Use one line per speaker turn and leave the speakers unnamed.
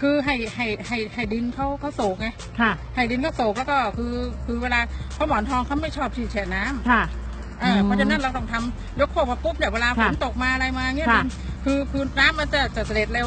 คือให้ให้ให้ดินเขาเขาโศกไง
ค่ะ
ให้ดินเขาโศกแล้วก็คือคือเวลาเขาหมอนทองเขาไม่ชอบที่แช่น้ำ
ค่ะ
เออ
อม
เพราะฉะนั้นเราต้องทำยกโคกมาปุ๊บเดี๋ยวเวลาฝ
ค่ะ
นตกมาอะไรมาเงี้ย
ค่ะ
คือคือน้ำมันจะจะเสด็จเร็ว